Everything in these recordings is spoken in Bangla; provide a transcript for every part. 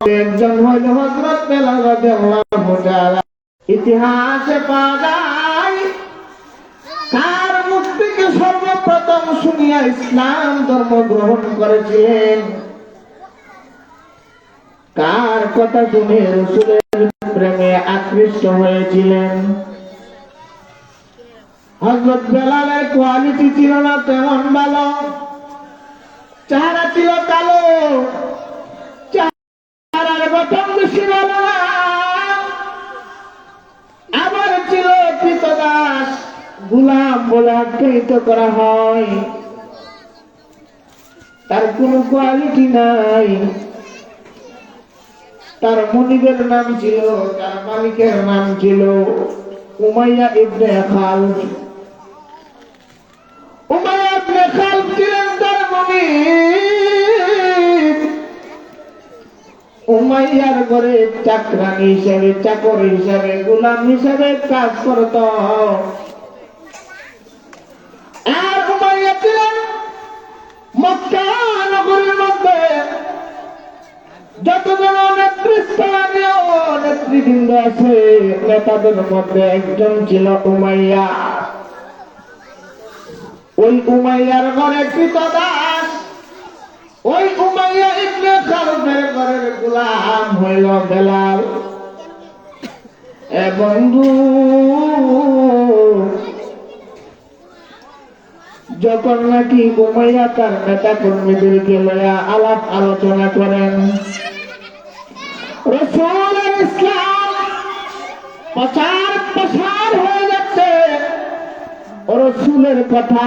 একজন হইল হজরত ইতিহাসে কার মুখ থেকে সর্বপ্রথম শুনিয়া ইসলাম ধর্ম গ্রহণ করেছিলেন। কার কথা শুনে রসুলের প্রেমে আকৃষ্ট হয়েছিলেন? হজরত বেলালের কোয়ালিটি ছিল না তেমন ভালো, চেহারা ছিল কালো আবার ছিল কৃতদাস, গুলাম বলে আখ্যায়িত করা হয়। তার কোনো কোয়ালিটি নাই। তার মনিবের নাম ছিল, তার মালিকের নাম ছিল উমাইয়া ইবনে খালদ উমাইয়া ইবনে খালদ ছিলেন তার মনিব। উমাইয়ার ঘরে চাকরানি হিসাবে চাকর হিসাবে গোলাম হিসাবে কাজ করত। আর উমাইয়া ছিলেন মক্কা নগরীর মধ্যে। যতজন নেতৃস্থানীয় নেতৃবৃন্দ আছে, নেতাদের মধ্যে একজন ছিল উমাইয়া। ওই উমাইয়ার ঘরে কৃতদাস ওই উমাইয়া ইবনে খালদের ঘরের গোলাম হইল বেলাল। এ বন্ধু, যখন নাকি উমাইয়া তার নেতা কর্মীদেরকে লয়া আলাপ আলোচনা করেন, রসুলের ইসলাম প্রচার প্রসার হয়ে যাচ্ছে। রসুলের কথা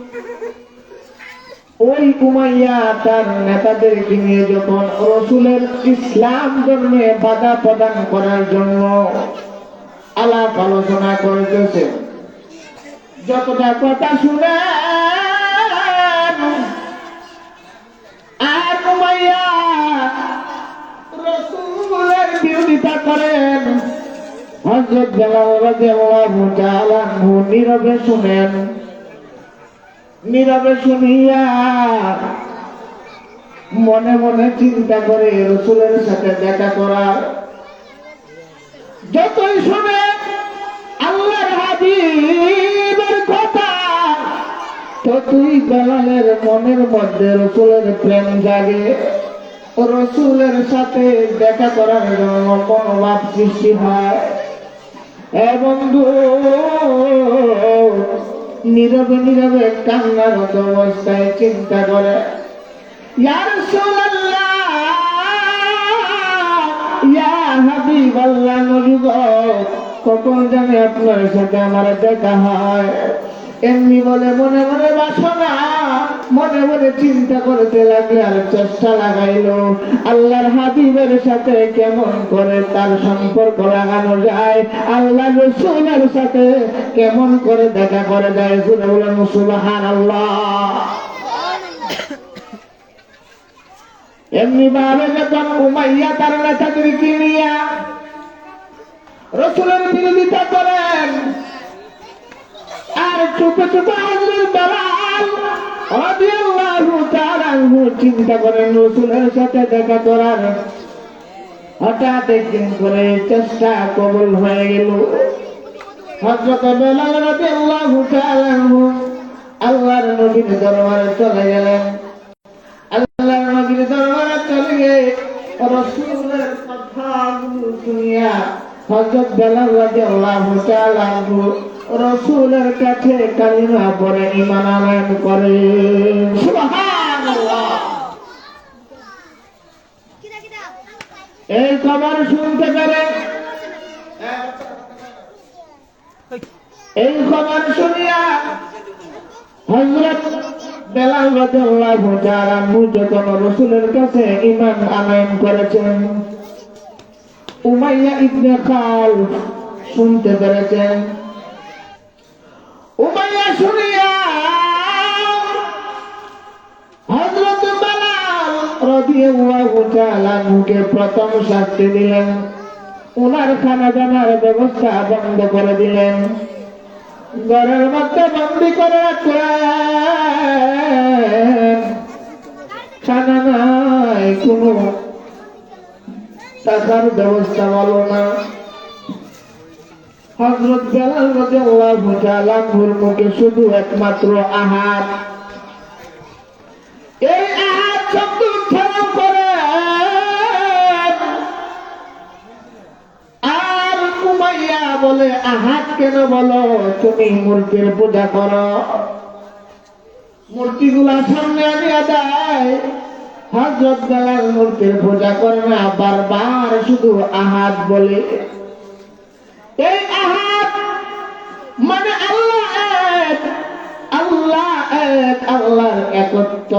ওই উমাইয়া তার নেতাদেরকে নিয়ে যখন রসুলের ইসলাম ধর্মে বাধা প্রদান করার জন্য আলাপ আলোচনা করতেছে, যতটা কথা শুনে আর করেন হজরত বেলাল রাদিয়াল্লাহু তাআলা নীরবে শুনেন নীরবে শুনিয়া মনে মনে চিন্তা করে রসুলের সাথে দেখা করার। যতই শুনে আল্লাহর হাবিবের কথা, ততই বেলালের মনের মধ্যে রসুলের প্রেম জাগে। রসুলের সাথে দেখা করার জন্য মনোভাব সৃষ্টি হয়। এ বন্ধু নীরবে নীরবে কান্নারত অবস্থায় চিন্তা করে। কখন জানে আপনার সাথে আমার দেখা হয়। এমনি বলে মনে মনে বাসনা মনে মনে চিন্তা করতে লাগলে আর চেষ্টা লাগাইলো। আল্লাহর হাবিবের সাথে কেমন করে তার সম্পর্ক লাগানো যায় আল্লাহ রসুলের সাথে কেমন করে দেখা করে যায় শুনে বলেন সুবাহান আল্লাহ এমনি ভাবে যখন উমাইয়া তার নেতাদেরকে নিয়া রসুলের বিরোধিতা করেন, আর চুপে চুপে তাআলা আনহু চিন্তা করেন রসুলের সাথে দেখা করার। হঠাৎ একদিন করে চেষ্টা কবুল হয়ে গেল। হজরত বেলাল আনহু আল্লাহর নবীর দরবারে চলে গেলেন। আল্লাহর নবীর দরবারে চলে গিয়ে রসুলের কথাগুলো শুনিয়া হযরত বেলাল তাআলা আনহু রসুলের কাছে কালিমা পড়ে ঈমান আনয়ন করে এই খবর শুনতে পেরে এই খবর শুনিয়া হযরত বেলাল রাদিয়াল্লাহু তাআলা আনহু যখন রসুলের কাছে ঈমান আনয়ন করেছেন উমাইয়া ইবনে খাল শুনতে পেরেছেন। উমাইয়া শুনিয়া হযরত বালাল রাদিয়াল্লাহু তাআলা নুকে প্রথম শাস্তি দিলেন। ওনার খানা দানার ব্যবস্থা বন্ধ করে দিলেন। ঘরের মধ্যে বন্দি করে রাখলেন। খানা নাই, কোনো টাকার ব্যবস্থা বলো না। হজরত বেলাল রাদিয়াল্লাহু তাআলা মুখে শুধু একমাত্র আহার এই আহার শব্দ উচ্চারণ করে আর উমাইয়া বলে, আহাত কেন বলো? তুমি মূর্তির পূজা করো। মূর্তিগুলা সামনে আনিয়া দেয়। হজরত বেলাল মূর্তির পূজা করে না, বারবার শুধু আহাত বলে। এই মানে আল্লাহ এক আল্লাহ এক, আল্লাহর একত্ব,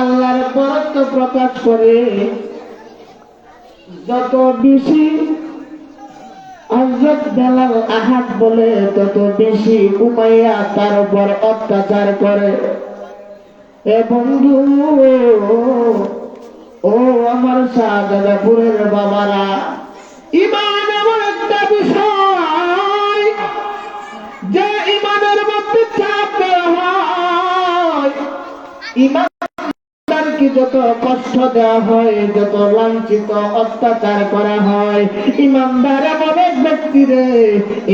আল্লাহর পরত্ব প্রকাশ করে। যত বেশি হজরত বেলাল আহাত বলে, তত বেশি উমাইয়া তার উপর অত্যাচার করে। এ বন্ধু, ও আমার শাহজাদাপুরের বাবারা, ইমান এমন একটা বিষয় ইমানদারকে যত কষ্ট দেওয়া হয়, যত লাঞ্ছিত অত্যাচার করা হয়, ইমানদার ব্যক্তি রে,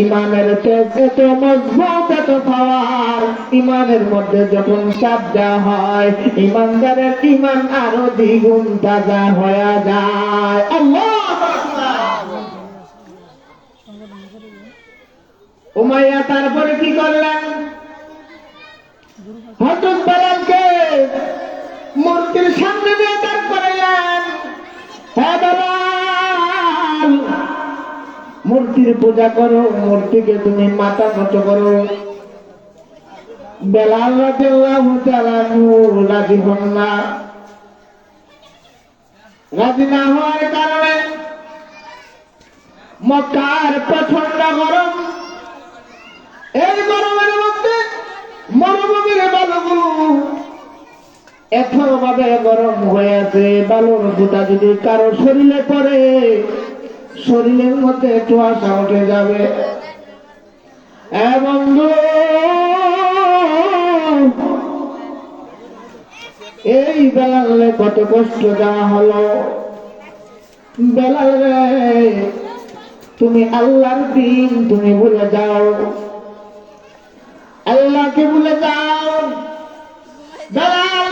ইমানের এত মজবুত, এত পাওয়ার ইমানের মধ্যে যখন চাপ দেওয়া হয়, ইমানদারের ইমান আরও দ্বিগুণ তাজা হয়ে যায়। উমাইয়া তারপরে কি করলেন? হজরত মূর্তির পূজা করো, মূর্তিকে তুমি মাথা নত করো। বেলাল রাজি হন না। রাজি না হওয়ার কারণে মক্কার প্রচণ্ড গরম। এত ভাবে গরম হয়ে আছে, বালুর গুটা যদি কারও শরীরে পড়ে, শরীরের মধ্যে কুয়াশা উঠে যাবে। বন্ধু, এই বেলালে কত কষ্ট দেওয়া হলো। বেলাল তুমি আল্লাহর দিন তুমি ভুলে যাও। আল্লাহকে ভুলে যাও। বেলাল!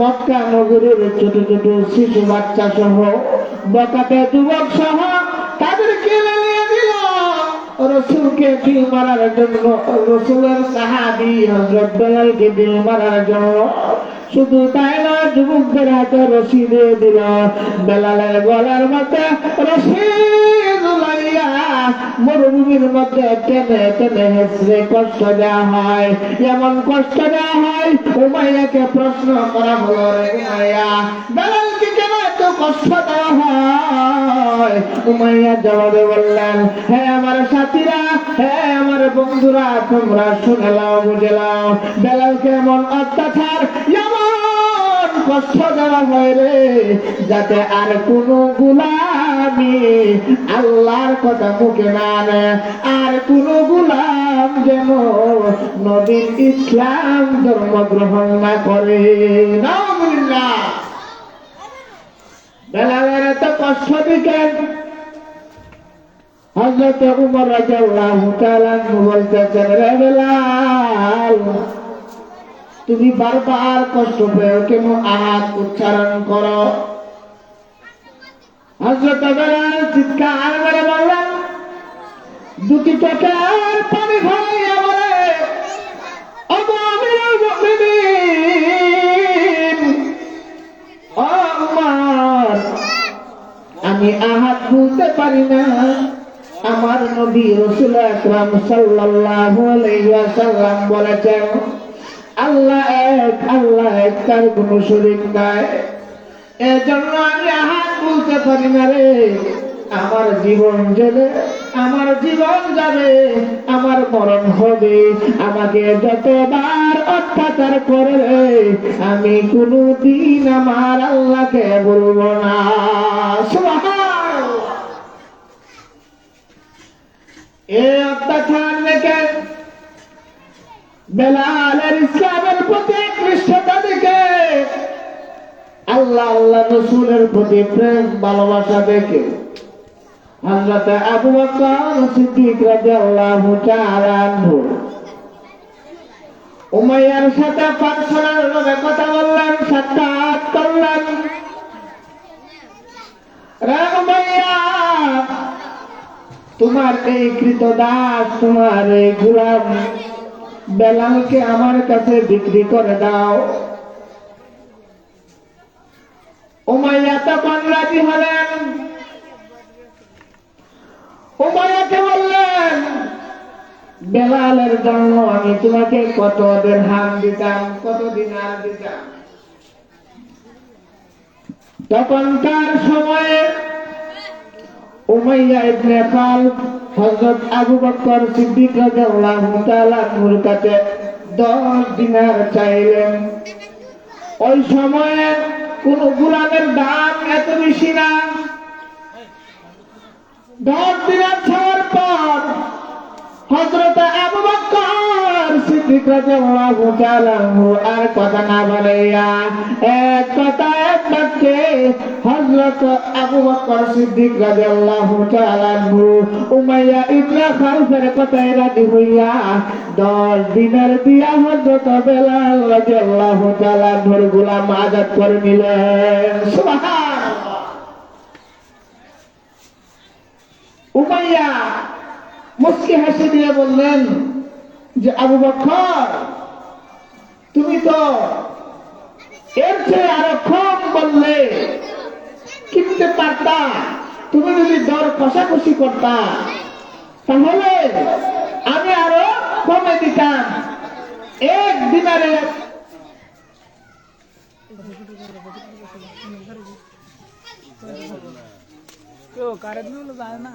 মক্কা নগরীর ছোট ছোট শিশু বাচ্চা সহ বকাতে যুবক সহ তাদেরকে নিয়ে দিল। রসুলকে দিল মারার জন্য, রসুলের সাহাবি হজরত বেলালকে দিল মারার জন্য। শুধু তাই না, যুবকদের হাতে রশি দিয়ে দিল। বেলালের গলার মধ্যে রশি। মরুভূমির মধ্যে টেনে টেনে হেসরে কষ্ট দেওয়া হয়। এমন কষ্ট দেওয়া হয়, উমাইয়াকে প্রশ্ন করা হলো, রে উমাইয়া বেলালকে কেন এত কষ্ট দেওয়া হয়? উমাইয়া জবাবে বললেন, হে আমার সাথীরা, হে আমার বন্ধুরা, তোমরা শুনে লাও বুঝে লাও বেলালকে এমন অত্যাচার, এমন কষ্ট দেওয়া হয় রে, যাতে আর কোনো গুলামি আল্লাহর কথা মুখে না আর কোন গুলাম যেন নবীর ইসলাম ধর্ম গ্রহণ না করে। তুমি বারবার কষ্ট পেও কেন আহাত উচ্চারণ করো? চিৎকার করে বললেন, দুটি চোখের পানি আমি আহাত বুঝতে পারি না, আমার নবী রসুল আকরাম সাল্লাল্লাহু আলাইহি বলেছেন, আল্লাহ এক আল্লাহ এক তার কোনো শরীক নাই। এজন্য আমি আহাত বলতে পারি না রে। আমার জীবন যাবে আমার জীবন যাবে আমার মরণ হবে। আমাকে যতবার অত্যাচার করে আমি কোনো দিন আমার আল্লাহকে বলব না। এই অত্যাচার দেখে বেলালের ইসলামের প্রতি দেখে আল্লাহ আল্লাহ রসুলের প্রতি প্রেম, ভালোবাসা দেখে। আবু বকর সিদ্দিক রাদিয়াল্লাহু তাআলা আনহু। উমাইয়ার সাথে পাঁচশোর লোকে কথা সাক্ষাৎ তোমার এই কৃত দাস তোমার এই গুলাম বেলালকে আমার কাছে বিক্রি করে দাও। উমাইয়া তখন রাজি হলেন? উমাইয়াকে বললেন, বেলালের জন্য আমি তোমাকে কত হাম দিতাম কত দিনার দিতাম? তখনকার সময়ে উমাইয়া ইবনে হযরত আবু বকর সিদ্দিক রাদিয়াল্লাহু তাআলা কাছে 10 দিনার চাইলেন। ওই সময়ে কোন গুলামের দাম এত বেশি না। দশ দিনের ছাড়ার পর হজরত আবু আর গোলাম আজাদ করে নিলেন। উমাইয়া মুসকি হাসি দিয়ে বললেন যে আবু বকর তুমি তো এর চেয়ে আরও কম বললে কিনতে পারতা। তুমি যদি দর কষাকষি করতা, তাহলে আমি আরও কমে দিতাম। এক দিনারে কারেন্ট হলো না।